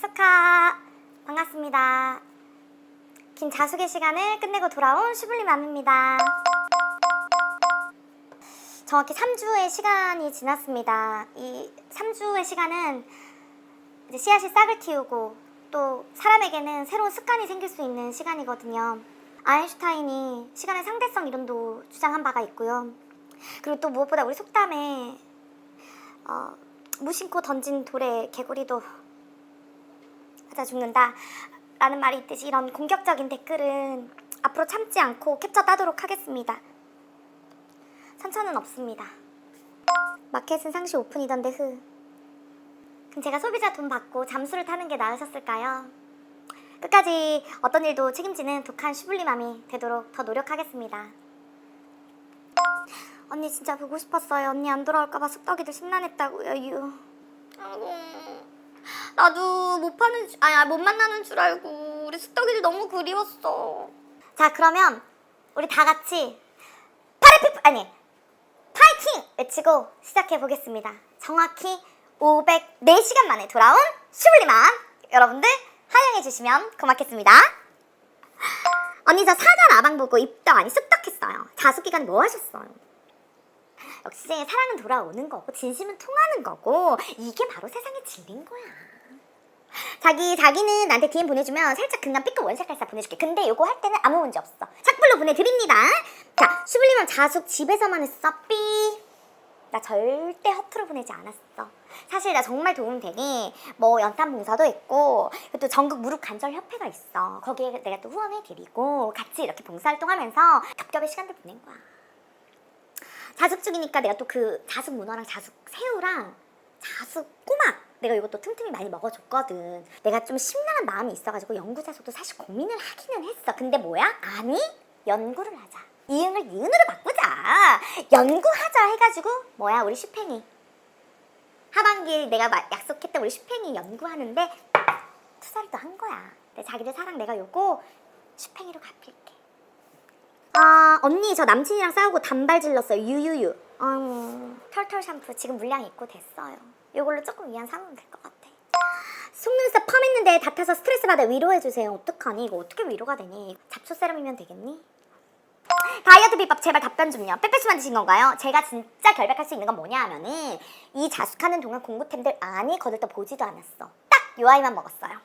스카 반갑습니다. 긴 자숙의 시간을 끝내고 돌아온 슈블리맘입니다. 정확히 3주의 시간이 지났습니다. 이 3주의 시간은 씨앗이 싹을 틔우고 또 사람에게는 새로운 습관이 생길 수 있는 시간이거든요. 아인슈타인이 시간의 상대성 이론도 주장한 바가 있고요. 그리고 또 무엇보다 우리 속담에 어, 무심코 던진 돌에 개구리도 맞아 죽는다 라는 말이 있듯이 이런 공격적인 댓글은 앞으로 참지 않고 캡처 따도록 하겠습니다. 선처는 없습니다. 마켓은 상시 오픈이던데 흐. 그럼 제가 소비자 돈 받고 잠수를 타는 게 나으셨을까요? 끝까지 어떤 일도 책임지는 독한 슈블리맘이 되도록 더 노력하겠습니다. 언니 진짜 보고 싶었어요. 언니 안 돌아올까봐 쑥떡이들 심란했다고요. 유. 아이고. 나도 못 파는 줄, 아니 못 만나는 줄 알고 우리 쑥떡이들 너무 그리웠어. 자 그러면 우리 다 같이 파리피프 아니 파이팅 외치고 시작해 보겠습니다. 정확히 504시간 만에 돌아온 슈블리맘 여러분들 환영해 주시면 고맙겠습니다. 언니 저 사자 라방 보고 입덕 아니 쑥덕했어요. 자숙 기간 뭐 하셨어요? 역시 사랑은 돌아오는 거고 진심은 통하는 거고 이게 바로 세상의 진리인 거야. 자기 자기는 나한테 DM 보내주면 살짝 금강 삐끗 원색깔사 보내줄게. 근데 요거 할 때는 아무 문제 없어. 착불로 보내드립니다. 자 슈블리맘 자숙 집에서만 했어. 삐. 나 절대 허투루 보내지 않았어. 사실 나 정말 도움 되게 뭐 연탄 봉사도 했고 또 전국 무릎 관절 협회가 있어. 거기에 내가 또 후원해 드리고 같이 이렇게 봉사활동하면서 겹겹이 시간들 보낸 거야. 자숙 중이니까 내가 또 그 자숙 문어랑 자숙 새우랑 자숙 꼬막 내가 이것도 틈틈이 많이 먹어줬거든. 내가 좀 심란한 마음이 있어가지고 연구 자숙도 사실 고민을 하기는 했어. 근데 뭐야? 아니 연구를 하자. 이응을 니은으로 바꾸자. 연구하자 해가지고 뭐야 우리 슈팽이 하반기에 내가 마- 약속했던 우리 슈팽이 연구하는데 투자를 또 한 거야. 근데 자기들 사랑 내가 요거 슈팽이로 갚을게. 아 언니 저 남친이랑 싸우고 단발 질렀어요. 유유유. 아유 털털 샴푸 지금 물량 있고 됐어요. 요걸로 조금 위안 삼으면 될 것 같아. 속눈썹 펌 했는데 다 타서 스트레스 받아 위로해주세요. 어떡하니? 이거 어떻게 위로가 되니? 잡초 세럼이면 되겠니? 다이어트 비법 제발 답변 좀요. 빼빼시 만드신 건가요? 제가 진짜 결백할 수 있는 건 뭐냐 하면은 이 자숙하는 동안 공구템들 아니 거들떠 보지도 않았어. 딱 요 아이만 먹었어요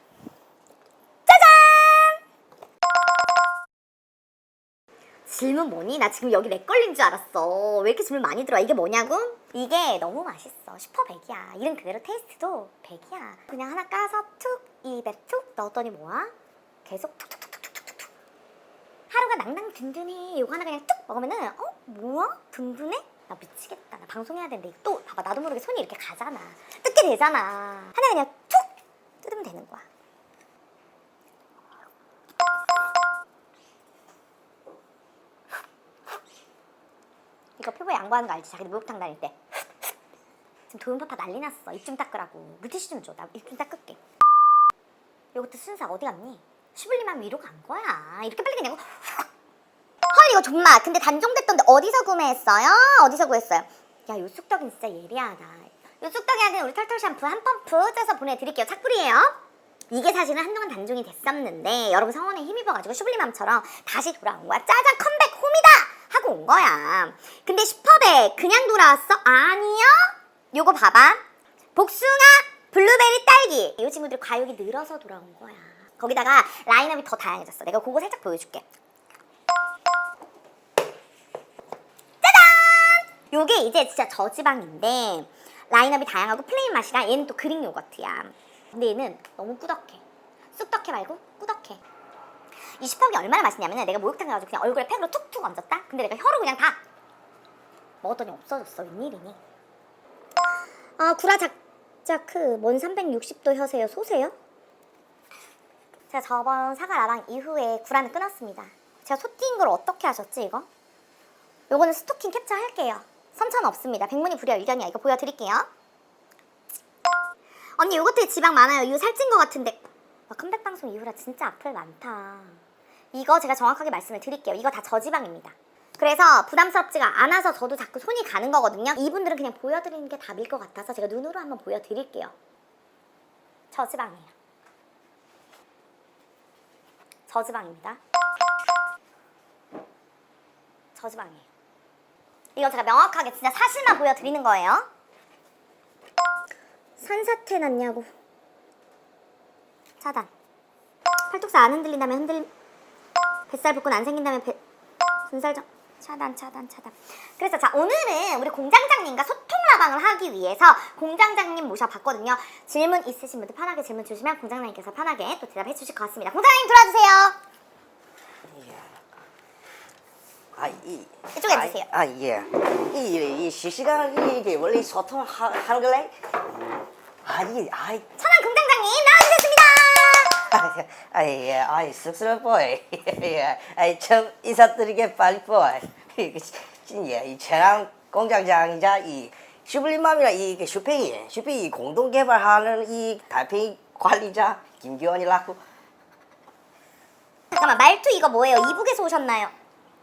질문 뭐니? 나 지금 여기 렉 걸린 줄 알았어. 왜 이렇게 질문 많이 들어와? 이게 뭐냐고? 이게 너무 맛있어. 슈퍼 백이야. 이름 그대로 테이스트도 백이야. 그냥 하나 까서 툭 입에 툭 넣었더니 뭐야? 계속 툭툭툭툭툭툭툭. 하루가 낭낭 든든해. 이거 하나 그냥 툭 먹으면은 어? 뭐야? 든든해? 나 미치겠다. 나 방송해야 되는데 또 봐봐. 나도 모르게 손이 이렇게 가잖아. 뜯게 되잖아. 하나 그냥 툭 뜯으면 되는 거야. 이거 피부에 양보하는 거 알지? 자기들 목욕탕 다닐 때. 지금 도움파파 난리 났어. 입 좀 닦으라고. 물티슈 좀 줘. 나 입 좀 닦을게. 요것도 순사 어디 갔니? 슈블리만 위로 간 거야. 이렇게 빨리 그냥 헐 이거 정말 근데 단종됐던데 어디서 구매했어요? 어디서 구했어요? 야 요 쑥떡은 진짜 예리하다. 요 쑥떡이한테 우리 털털 샴푸 한 펌프 쪄서 보내드릴게요. 착불이에요. 이게 사실은 한동안 단종이 됐었는데 여러분 성원에 힘입어가지고 슈블리맘처럼 다시 돌아온 거야. 짜잔 컴백 홈이다 하고 온 거야. 근데 슈퍼백 그냥 돌아왔어? 아니요. 요거 봐봐. 복숭아, 블루베리, 딸기. 이 친구들이 과육이 늘어서 돌아온 거야. 거기다가 라인업이 더 다양해졌어. 내가 그거 살짝 보여줄게. 요게 이제 진짜 저지방인데 라인업이 다양하고 플레인 맛이라 얘는 또 그릭 요거트야. 근데 얘는 너무 꾸덕해. 쑥덕해 말고 꾸덕해. 이 슈퍼기 얼마나 맛있냐면은 내가 목욕탕 가가지고 그냥 얼굴에 팩으로 툭툭 얹었다? 근데 내가 혀로 그냥 다 먹었더니 없어졌어. 웬일이니? 아 구라 작자크 뭔 360도 혀세요? 소세요? 제가 저번 사과 라방 이후에 구라는 끊었습니다. 제가 소띠인 걸 어떻게 하셨지 이거? 요거는 스토킹 캡처 할게요. 선천 없습니다. 백문이 불여 일견이야. 이거 보여드릴게요. 언니 요거트에 지방 많아요. 이거 살찐 것 같은데. 와, 컴백 방송 이후라 진짜 악플 많다. 이거 제가 정확하게 말씀을 드릴게요. 이거 다 저지방입니다. 그래서 부담스럽지가 않아서 저도 자꾸 손이 가는 거거든요. 이분들은 그냥 보여드리는 게 답일 것 같아서 제가 눈으로 한번 보여드릴게요. 저지방이에요. 저지방입니다. 저지방이에요. 이거 제가 명확하게 진짜 사실만 보여드리는 거예요. 산사태 났냐고. 차단. 팔뚝살 안 흔들린다면 흔들. 뱃살 붓고 안 생긴다면 배. 분살정. 차단 차단 차단. 그래서 자 오늘은 우리 공장장님과 소통 라방을 하기 위해서 공장장님 모셔봤거든요. 질문 있으신 분들 편하게 질문 주시면 공장장님께서 편하게 또 대답해 주실 것 같습니다. 공장장님 들어와주세요. 아, 이 이쪽에 아, 앉으세요. 아, 예. 이, 이 실시간 이게 원래 소통 하, 하는 걸래? 아, 이, 아이, 공장장님 나와주셨습니다. 아, 예, 아이, 쑥스러워. 예, 아이, 처음 인사드리게 빨리 보아. 이게 예, 이 최랑 공장장이자 이 슈블림맘이랑 이 슈팽이, 슈팽이 공동 개발하는 이 달팽이 관리자 김기원이라고. 잠깐만 말투 이거 뭐예요? 이북에서 오셨나요?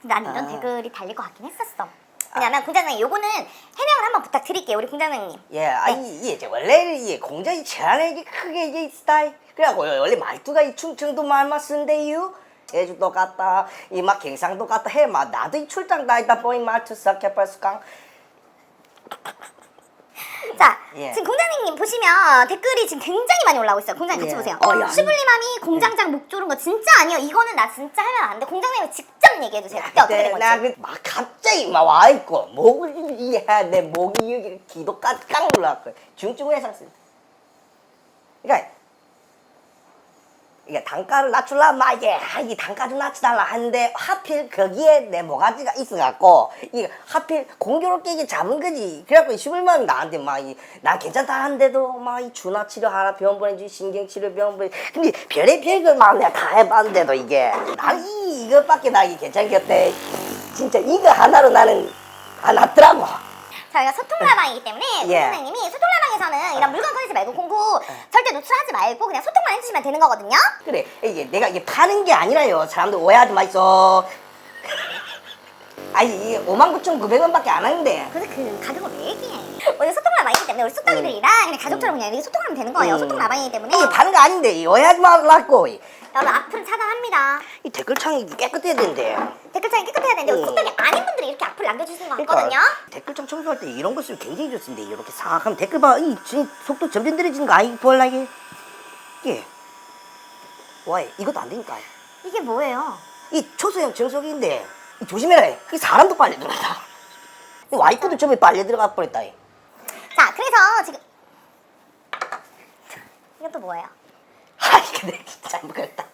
난 이런 아. 댓글이 달릴 것 같긴 했었어. 왜냐면 공장장님 요거는 해명을 한번 부탁드릴게요 우리 공장장님. 예, 아니 이게 이제 원래 이 공장이 이게 크게 이게 스타일. 그래갖고 원래 말투가 이 충청도 말만 쓴대요. 제주도 갔다 이막 경상도 갔다 해막 나도 이 출장 다니다 말투 썩게 벌써 자 예. 지금 공장장님 보시면 댓글이 지금 굉장히 많이 올라오고 있어요. 공장님 같이 예. 보세요. 어, 야. 슈블리맘이 공장장 목 조른 거 진짜 아니에요. 이거는 나 진짜 하면 안 돼. 공장장님 직접 얘기해 주세요. 그때 어떻게 된 건지. 나그막 갑자기 막 와 있고 목을 이내 목이 여기 기도까지 깡 올라왔고 중증 외상쓰. 그러니까 이게 단가를 낮출라 막 이게 아, 이 단가 좀 낮춰달라 하는데 하필 거기에 내 모가지가 있어갖고 이게 하필 공교롭게 이게 잡은 거지. 그래갖고 슈블맘이 나한테 막나 괜찮다 하는데도 막이 준화 치료 하나 병원 보내주지 신경 치료 병원 보내. 근데 별의 별걸 막 내가 다 해봤는데도 이게. 나는 이 이것밖에 나 이게 괜찮겠대. 진짜 이거 하나로 나는 안 왔더라고 저희가 소통라방이기 때문에 예. 공장장님이 소통라방에서는 이런 물건 꺼내지 말고 공구 절대 노출하지 말고 그냥 소통만 해주시면 되는 거거든요. 그래 이게 내가 이게 파는 게 아니라요 사람들 오해하지 마있어 아니 이게 59,900원밖에 안 하는데 그래서 그 가격을 왜 얘기해? 오늘 소통 라방이기 때문에 우리 쑥떡이들이랑 그냥 가족처럼 그냥 이렇게 소통하면 되는 거예요. 음. 소통 라방이기 때문에 이게 파는 거 아닌데 이 말라고 이 여러분 악플 차단합니다. 댓글창이 깨끗해야 되는데 댓글창이 깨끗해야 되는데 우리 음. 쑥떡이 아닌 분들이 이렇게 악플 남겨주시는 거 그러니까 같거든요. 댓글창 청소할 때 이런 거 쓰면 굉장히 좋습니다 이렇게 싹 하면 댓글 봐이 속도 점점 느려지는 거 아이 볼라 이게 이게 와 이것도 안 되니까 이게 뭐예요? 이 초소형 정수기인데 이 조심해라 이 사람도 빨려 들어간다 이 와이프도 저에 빨려 들어가 버렸다 이. 자 그래서 지금 또 뭐예요? 아 이게 내가 진짜 잘못 그랬다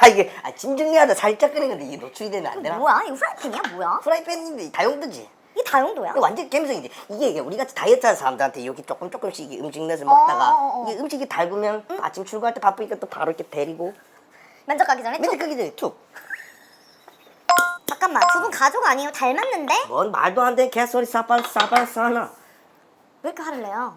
아 이게 아, 짐 정리하다 살짝 끓이는데 이게 노출이 되면 안 되나? 뭐야? 이거 프라이팬이야? 뭐야? 프라이팬인데 다용도지 이게 다용도야? 이거 완전 감성이지 이게 이게 우리 같이 다이어트 하는 사람들한테 이렇게 조금 조금씩 음식 넣어서 먹다가 어, 어, 어. 이게 음식이 달구면 또 아침 출근할 때 바쁘니까 또 바로 이렇게 데리고 면접 가기 전에 맨날 툭 끄기 전에 툭 잠깐만 두 분 가족 아니에요? 닮았는데? 뭔 말도 안 되는 개소리 싸발 싸발 싸나 왜 이렇게 화를 내요?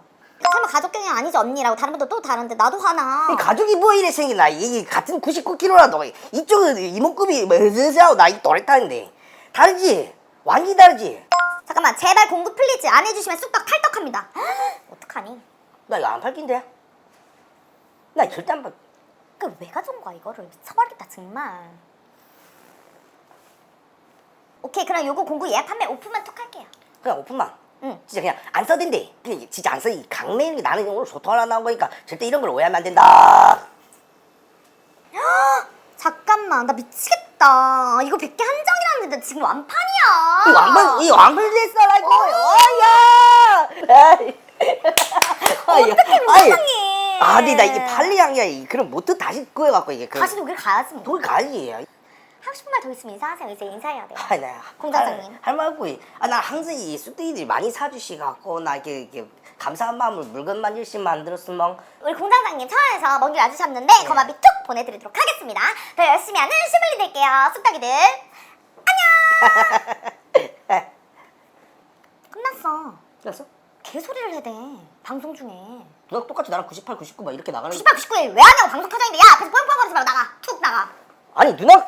설마 가족 경영 아니지 언니라고? 다른 분도 또 다른데 나도 화나. 이 가족이 뭐 이래 생기나 이게 같은 99kg라도 이쪽은 이목구비 뭐 으스스하고 나이 또렷한데. 다르지? 완전히 다르지? 잠깐만 제발 공구 플리즈 안 해주시면 쑥떡 탈떡합니다. 어떡하니? 나 이거 안 팔긴데? 나 절대 안 팔. 그 왜 가져온 거야 이거를? 미쳐버리겠다 정말. 오케이 그럼 요거 공구 예약 판매 오픈만 톡 할게요. 그냥 오픈만. 응. 진짜 그냥 안 써댄대. 그냥 진짜 안 써. 이 강매일 나는 오늘 소통하러 나온 거니까 절대 이런 걸 오해하면 안 된다. 잠깐만 나 미치겠다 이거 100개 한정이라는데 지금 완판이야 이 왕발, 이 왕발 됐어라 이거. 어야. 어떡해 무상해 아, 근데 나 이게 팔리양이야. 이 그럼 모터 다시 구해갖고 이게 그. 다시 독일 가야지 뭐 독일 가야지. 하고 싶은 말 더 있으면 인사하세요. 이제 인사해야 돼요. 아, 나 공장장님. 할말 없고. 아, 나 항상 이 쑥대기들이 많이 사주시 갖고 나 이렇게, 이렇게 감사한 마음을 물건만 열심히 만들었으면. 우리 공장장님 차원에서 먼길 예. 와주셨는데 거마비 툭 보내드리도록 하겠습니다. 더 열심히 하는 슈블리 될게요 쑥떡이들. 안녕! 끝났어. 됐어? 개소리를 해대 방송 중에. 너 똑같이 나랑 98, 99 막 이렇게 나가는 98, 99일 왜 하냐고 방송 터져있는데. 야 앞에서 뻥뻥거리지 말고 나가. 툭 나가. 아니 누나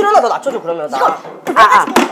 하나 더 낮춰줘 그러면 나. 이거 아, 아.